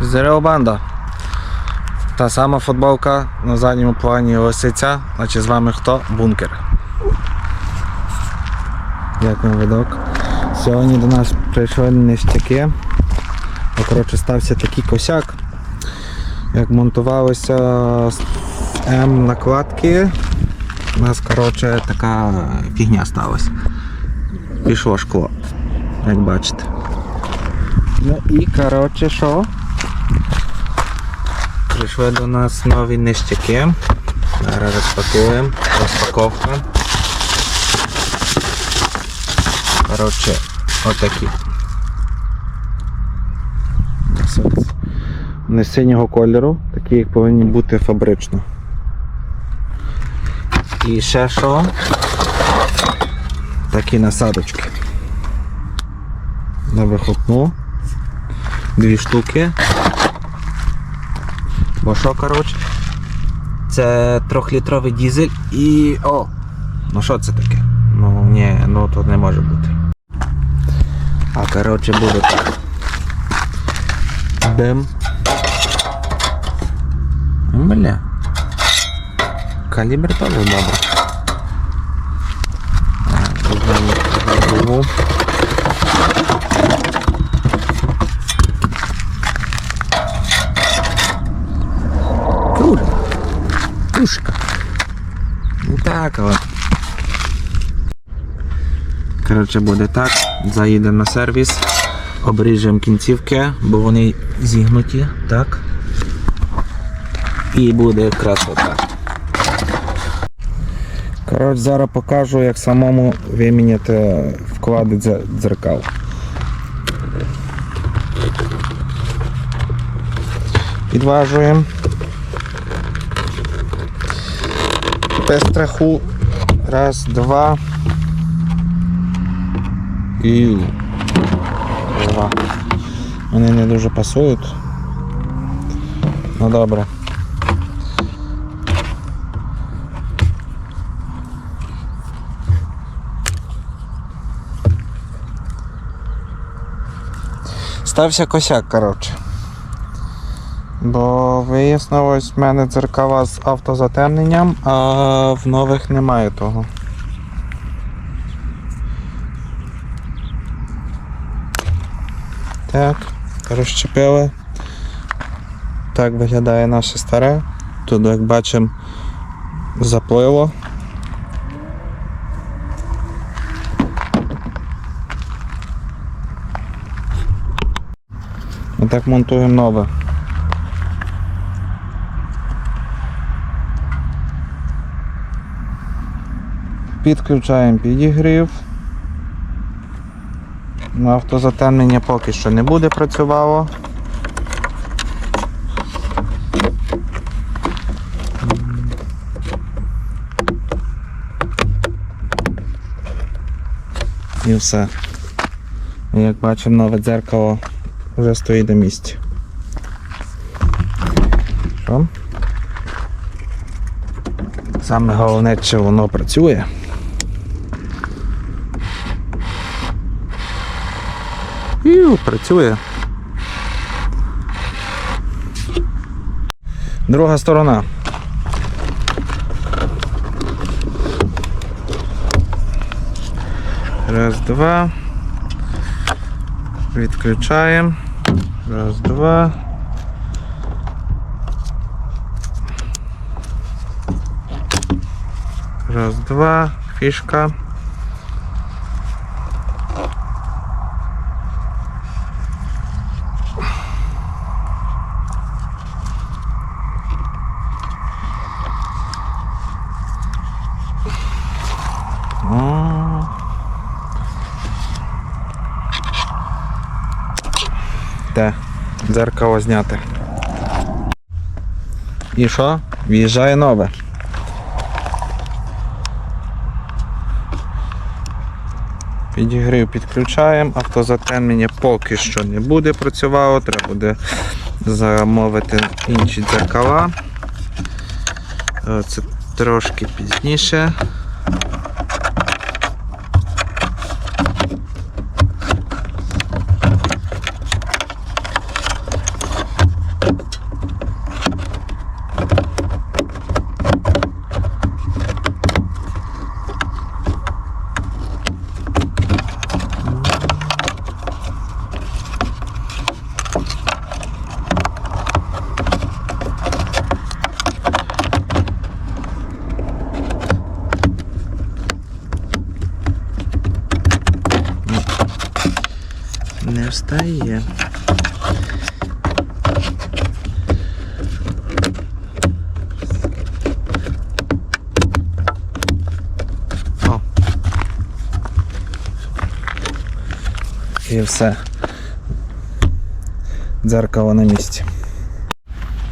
Здорово, банда. Та сама футболка на задньому плані лисиця. Значить з вами хто? Бункер. Як вам видок? Сьогодні до нас прийшли ништяки. О, Коротше, стався такий косяк. Як монтувалися М накладки, у нас коротше, така фігня сталася. Пішло шкло, як бачите. Ну і коротше що? Прийшли до нас нові ништяки. Зараз розпакуємо. Розпаковка. Коротше, отакі. Вони синього кольору, такі як повинні бути фабрично. І ще що? Такі насадочки. На вихлопну. Дві штуки. Бо що, коротше? Це трьохлітровий дізель і. О! Ну що це таке? Ну ні, ну тут не може бути. А коротше буде так. Бим. Бля. Калібр теж добре. А, тут нам другу. Круто. Пушка. Ну так от. Коротше, буде так. Заїдемо на сервіс, обріжемо кінцівки, бо вони зігнуті, так. І буде красота. Коротше, зараз покажу, як самому виміняти вклади дзеркал. Підважуємо. Без страху. Раз, два. І. Два. Вони не дуже пасують. Ну добре. Стався косяк, коротше. Бо вияснилось, в мене дзеркала з автозатемненням, а в нових немає того. Так, розчепили. Так виглядає наше старе. Тут, як бачимо, заплило. Ми так монтуємо нове. Підключаємо підігрів. На автозатемнення поки що не буде працювало. І все. Як бачимо, нове дзеркало вже стоїть на місці. Що? Саме головне, чи воно працює. Іу, працює. Друга сторона. Раз, два. Відключаємо. Раз, два. Раз, два. Фішка. О. Те, дзеркало зняте. І що? В'їжджає нове. Підігрів підключаємо, автозатемнення поки що не буде працювало, треба буде замовити інші дзеркала. Е, Це трошки пізніше. Та є. О. І все. Дзеркало на місці.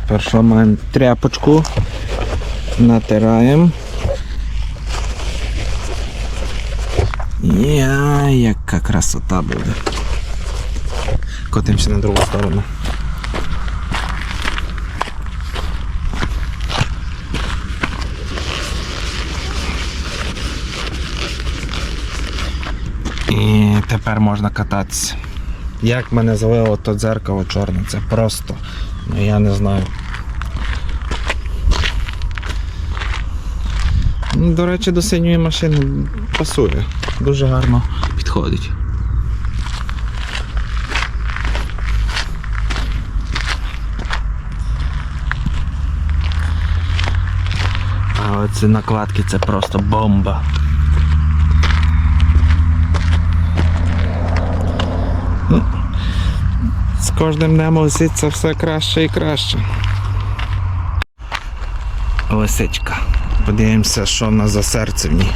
Перше маємо тряпочку, натираємо. Я, яка красота буде. Котимося на другу сторону. І тепер можна кататися. Як мене залило то дзеркало чорне, це просто. Ну я не знаю. Ну, До речі, до синьої машини пасує. Дуже гарно підходить. А оці накладки це просто бомба. З кожним днем лиситься все краще і краще. Лисичка. Подивимося, що в нас за серце в ній.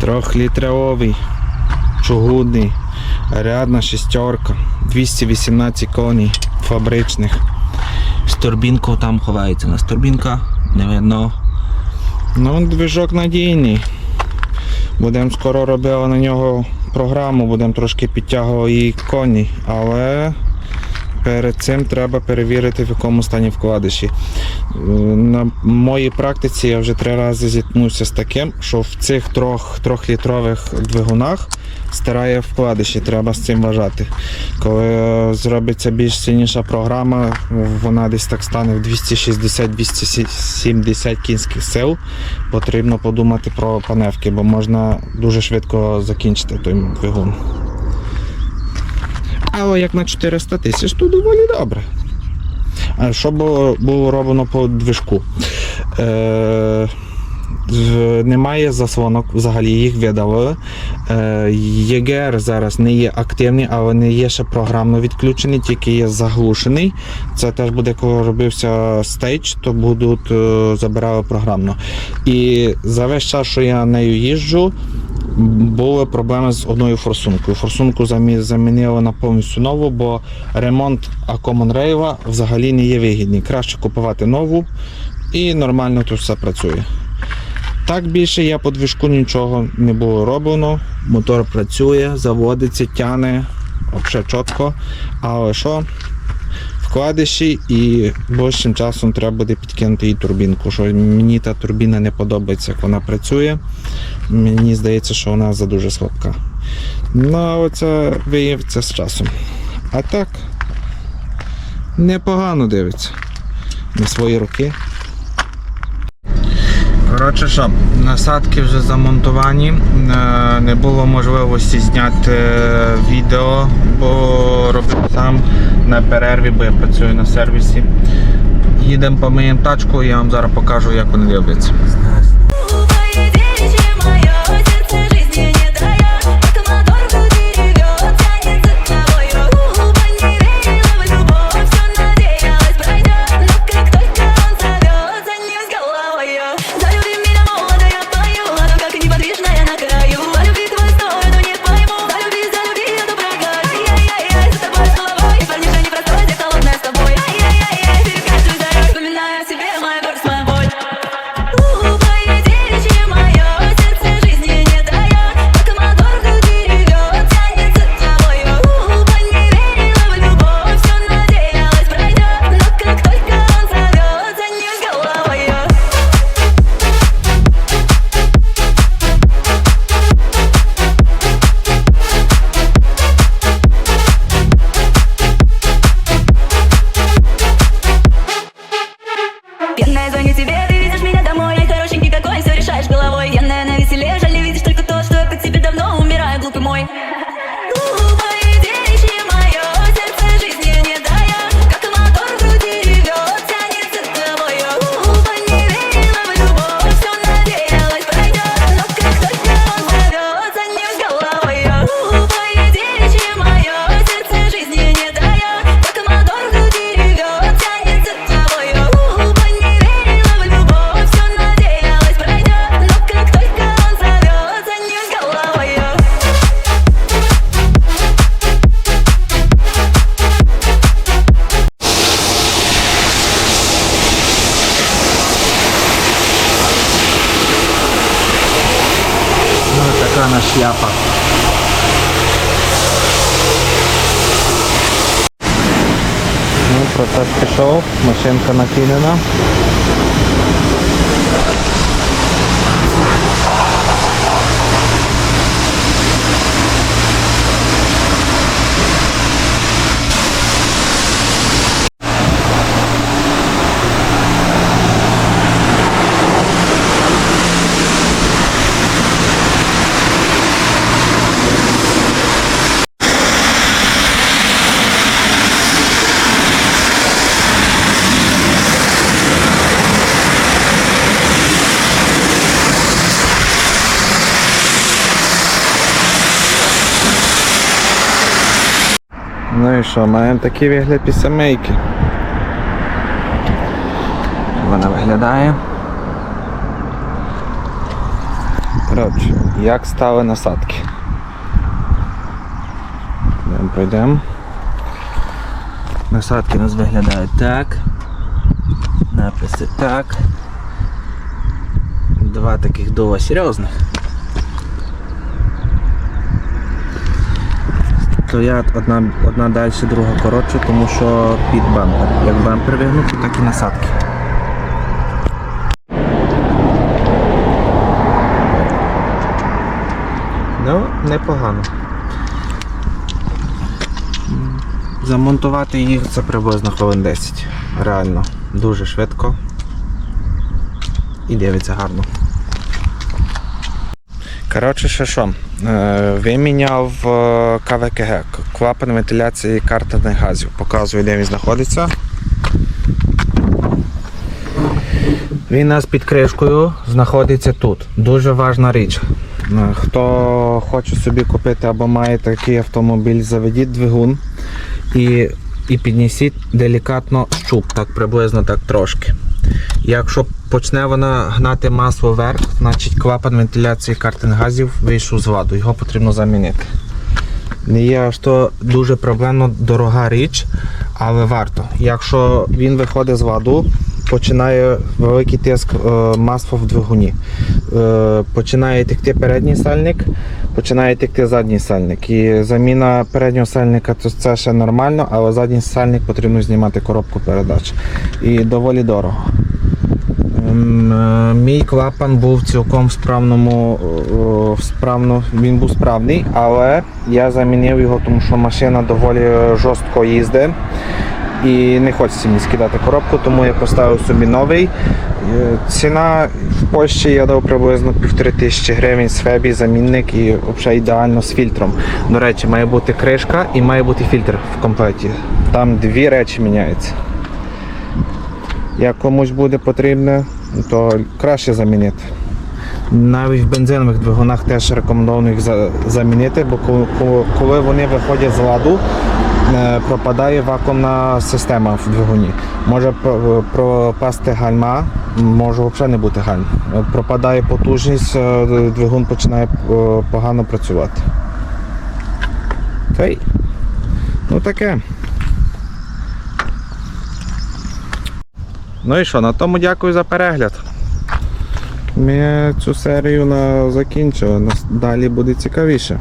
Трьохлітровий, чугунний, рядна шістерка, 218 коней фабричних. З турбінкою там ховається. У нас турбінка, не видно. Ну, движок надійний. Будемо скоро робити на нього програму, будемо трошки підтягувати і коні, але перед цим треба перевірити, в якому стані вкладиші. Е, На моїй практиці я вже три рази зіткнувся з таким, що в цих трьох трьохлітрових двигунах стирає вкладиші, треба з цим вважати. Коли е, зробиться більш сильніша програма, вона десь так стане в 260-270 кінських сил, потрібно подумати про паневки, бо можна дуже швидко закінчити той двигун. Але як на 400 тисяч, то доволі добре. Що було, роблено по движку? Е, немає заслонок, взагалі їх видалили. Е, ЄГР зараз не є активний, але не є ще програмно відключений, тільки є заглушений. Це теж буде, коли робився стейдж, то будуть е, забирали програмно. І за весь час, що я нею їжджу, були проблеми з одною форсункою. Форсунку замінили на повністю нову, бо ремонт Акомон Рейва взагалі не є вигідний. Краще купувати нову і нормально тут все працює. Так більше я по движку нічого не було роблено. Мотор працює, заводиться, тяне, взагалі чітко. Але що? Вкладиші і ближчим часом треба буде підкинути їй турбінку. Що мені та турбіна не подобається, як вона працює. Мені здається, що вона задуже слабка. Ну, але це виявиться з часом. А так, непогано дивиться на свої руки. Коротше що, насадки вже замонтовані. Е, Не було можливості зняти е, відео, бо робив сам на перерві, бо я працюю на сервісі. Їдемо по моєму тачку, я вам зараз покажу, як вони дивляться. Шляпа. Ну, процес пішов, машинка накинена. Що, маємо такий вигляд після мийки. Вона виглядає. Коротше, як стали насадки. Йдемо, пройдемо. Насадки у нас виглядають так. Написи так. Два таких дула серйозних. Стоять одна, одна далі, друга коротше, тому що під бампер. Як бампер вигнути, так і насадки. Ну, непогано. Замонтувати їх це приблизно хвилин 10. Реально, дуже швидко. І дивиться гарно. Коротше, ще що? Е, Виміняв е, КВКГ, клапан вентиляції картерних газів. Показую, де він знаходиться. Він у нас під кришкою знаходиться тут. Дуже важна річ. Е, Хто хоче собі купити або має такий автомобіль, заведіть двигун і, і піднесіть делікатно щуп, так приблизно так трошки. Якщо почне вона гнати масло вверх, значить клапан вентиляції картин газів вийшов з ладу, його потрібно замінити. Не є аж то дуже проблемно дорога річ, але варто. Якщо він виходить з ладу, починає великий тиск е, масла в двигуні. Е, починає текти передній сальник, починає текти задній сальник. І заміна переднього сальника то це ще нормально, але задній сальник потрібно знімати коробку передач. І доволі дорого. Е, Мій клапан був цілком справному, в справно, він був справний, але я замінив його, тому що машина доволі жорстко їздить і не хочеться мені скидати коробку, тому я поставив собі новий. Е, Ціна в Польщі я дав приблизно півтори тисячі гривень з Фебі, замінник і взагалі ідеально з фільтром. До речі, має бути кришка і має бути фільтр в комплекті. Там дві речі міняються. Як комусь буде потрібно, то краще замінити. Навіть в бензинових двигунах теж рекомендовано їх замінити, бо ко- ко- коли вони виходять з ладу, е, пропадає вакуумна система в двигуні. Може пропасти гальма, може взагалі не бути гальм. Пропадає потужність, е, двигун починає е, погано працювати. Та й ну таке. Ну і що, на тому дякую за перегляд. Ми цю серію на... закінчили. Далі буде цікавіше.